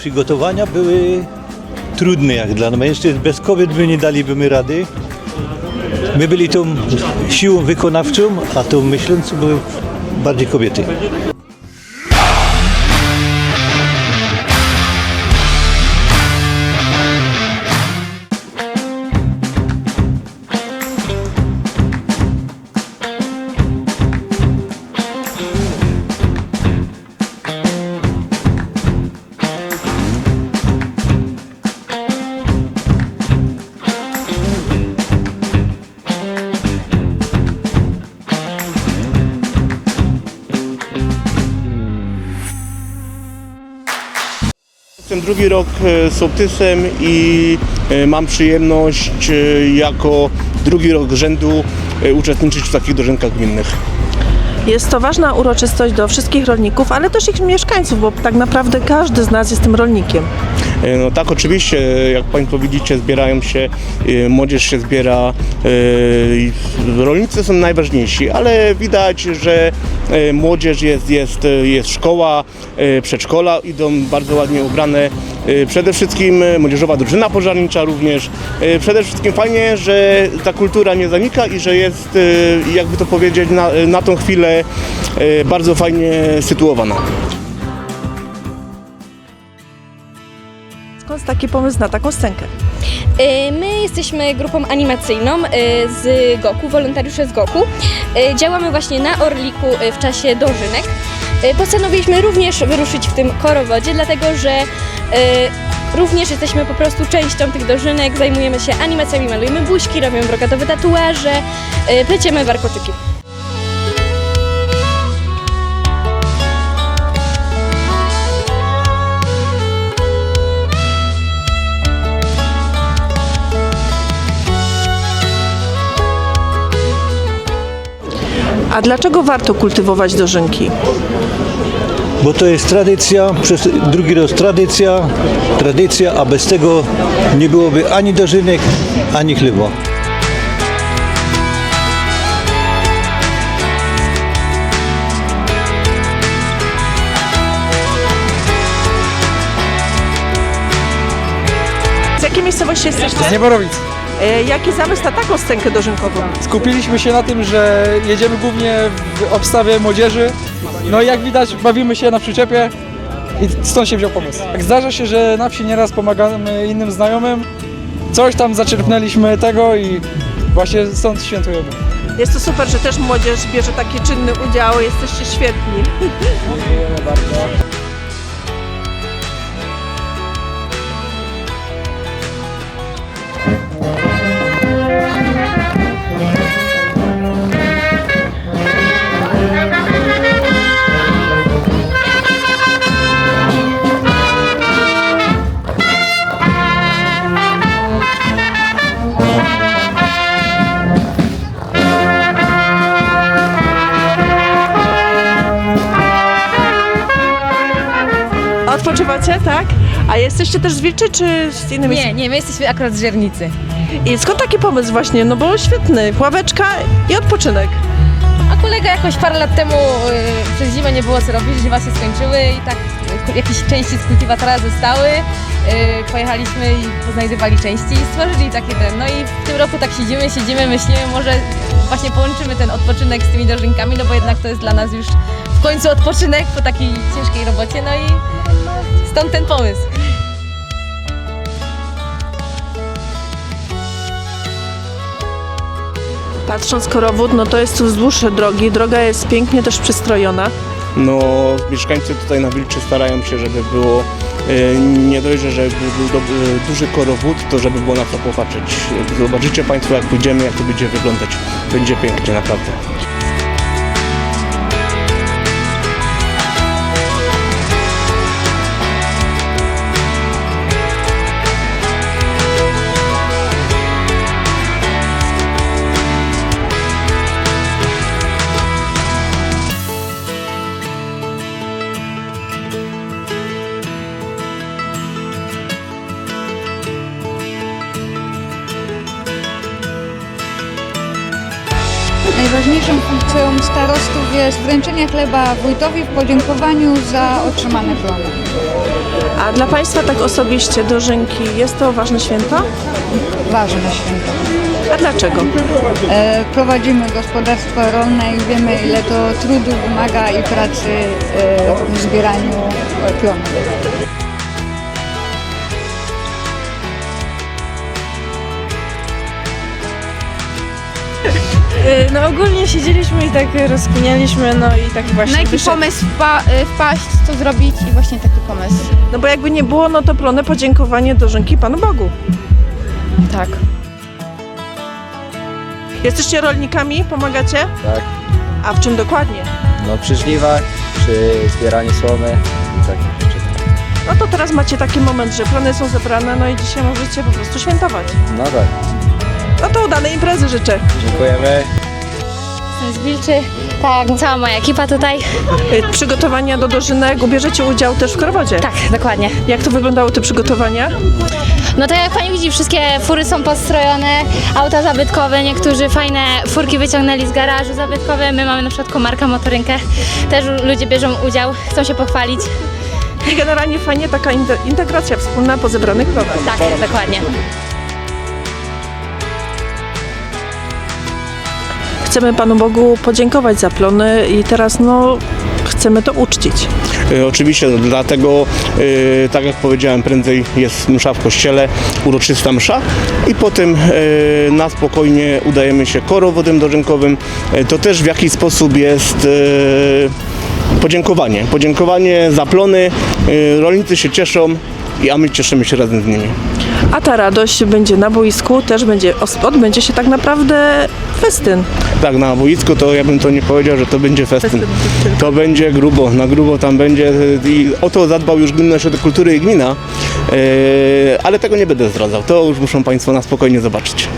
Przygotowania były trudne jak dla mężczyzn. Bez kobiet by nie dalibyśmy rady. My byli tą siłą wykonawczą, a tą myślącą były bardziej kobiety. Drugi rok e, sołtysem i e, mam przyjemność e, jako drugi rok rzędu uczestniczyć w takich dożynkach gminnych. Jest to ważna uroczystość do wszystkich rolników, ale też ich mieszkańców, bo tak naprawdę każdy z nas jest tym rolnikiem. E, No tak, oczywiście, jak Państwo widzicie, zbierają się, e, młodzież się zbiera, e, rolnicy są najważniejsi, ale widać, że młodzież jest, jest, jest szkoła, przedszkola, idą bardzo ładnie ubrane. Przede wszystkim młodzieżowa drużyna pożarnicza również. Przede wszystkim fajnie, że ta kultura nie zanika i że jest, jakby to powiedzieć, na, na tą chwilę bardzo fajnie sytuowana. Skąd taki pomysł na taką scenkę? Y, My jesteśmy grupą animacyjną y, z Goku, wolontariusze z Goku. Y, Działamy właśnie na Orliku w czasie dożynek. Postanowiliśmy również wyruszyć w tym korowodzie, dlatego że również jesteśmy po prostu częścią tych dożynek, zajmujemy się animacjami, malujemy buźki, robimy brokatowe tatuaże, pleciemy warkoczyki. A dlaczego warto kultywować dożynki? Bo to jest tradycja, przez drugi raz tradycja, tradycja, a bez tego nie byłoby ani dożynek, ani chleba. Z jakiej miejscowości jesteście? Z Nieborowic. E, Jaki zamysł na taką scenkę dożynkową? Skupiliśmy się na tym, że jedziemy głównie w obstawie młodzieży. No i jak widać bawimy się na przyczepie i stąd się wziął pomysł. Tak Zdarza się, że na wsi nieraz pomagamy innym znajomym. Coś tam zaczerpnęliśmy tego i właśnie stąd świętujemy. Jest to super, że też młodzież bierze taki czynny udział, jesteście świetni. Dziękujemy bardzo. Tak? A jesteście też z Wilczy, czy z innymi? Nie, nie, my jesteśmy akurat z Żernicy. I skąd taki pomysł właśnie? No bo świetny, ławeczka i odpoczynek. A kolega jakoś parę lat temu y, przez zimę nie było co robić, żniwa się skończyły i tak y, jakieś części z kultywatora zostały. Y, pojechaliśmy i poznajdywali części i stworzyli takie ten. No i w tym roku tak siedzimy, siedzimy, myślimy, może właśnie połączymy ten odpoczynek z tymi dożynkami, no bo jednak to jest dla nas już w końcu odpoczynek po takiej ciężkiej robocie, no i stąd ten pomysł. Patrząc korowód, no to jest tu wzdłuż drogi. Droga jest pięknie też przystrojona. No, mieszkańcy tutaj na Wilczy starają się, żeby było e, nie dość, że żeby był e, duży korowód, to żeby było na co popatrzeć. Zobaczycie Państwo, jak pójdziemy, jak to będzie wyglądać. Będzie pięknie, naprawdę. Najważniejszą funkcją starostów jest wręczenie chleba wójtowi w podziękowaniu za otrzymane plony. A dla Państwa tak osobiście dożynki jest to ważne święto? Ważne święto. A dlaczego? E, prowadzimy gospodarstwo rolne i wiemy ile to trudu wymaga i pracy e, w zbieraniu plonów. No ogólnie siedzieliśmy i tak rozkminialiśmy, no i tak właśnie Na jaki wyszedł. pomysł wpa- y, wpaść, co zrobić i właśnie taki pomysł. No bo jakby nie było, no to plone podziękowanie dożynki Panu Bogu. Tak. Jesteście rolnikami? Pomagacie? Tak. A w czym dokładnie? No przy żniwach, przy zbieraniu słomy i takich rzeczy. No to teraz macie taki moment, że plony są zebrane, no i dzisiaj możecie po prostu świętować. No tak, No to udanej imprezy życzę. dziękujemy. Z Wilczy, tak, cała moja ekipa tutaj. Y, Przygotowania do dożynek, ubierzecie udział też w Krowodzie. Tak, dokładnie. Jak to wyglądały te przygotowania? No to jak pani widzi, wszystkie fury są postrojone, auta zabytkowe, niektórzy fajne furki wyciągnęli z garażu zabytkowe, my mamy na przykład komarka motorynkę, też ludzie bierzą udział, chcą się pochwalić. I generalnie fajnie taka inte- integracja wspólna po zebranych plonach. Tak, dokładnie. Chcemy Panu Bogu podziękować za plony i teraz no chcemy to uczcić. E, Oczywiście dlatego, e, tak jak powiedziałem, prędzej jest msza w kościele, uroczysta msza i potem e, na spokojnie udajemy się korowodem dożynkowym. To też w jakiś sposób jest podziękowanie. Podziękowanie za plony. Rolnicy się cieszą, a my cieszymy się razem z nimi. A ta radość będzie na boisku, też będzie, odbędzie się tak naprawdę festyn. Tak, na boisku to ja bym to nie powiedział, że to będzie festyn. To będzie grubo, na grubo tam będzie i o to zadbał już Gminny Ośrodek Kultury i Gmina, e, ale tego nie będę zdradzał, to już muszą Państwo na spokojnie zobaczyć.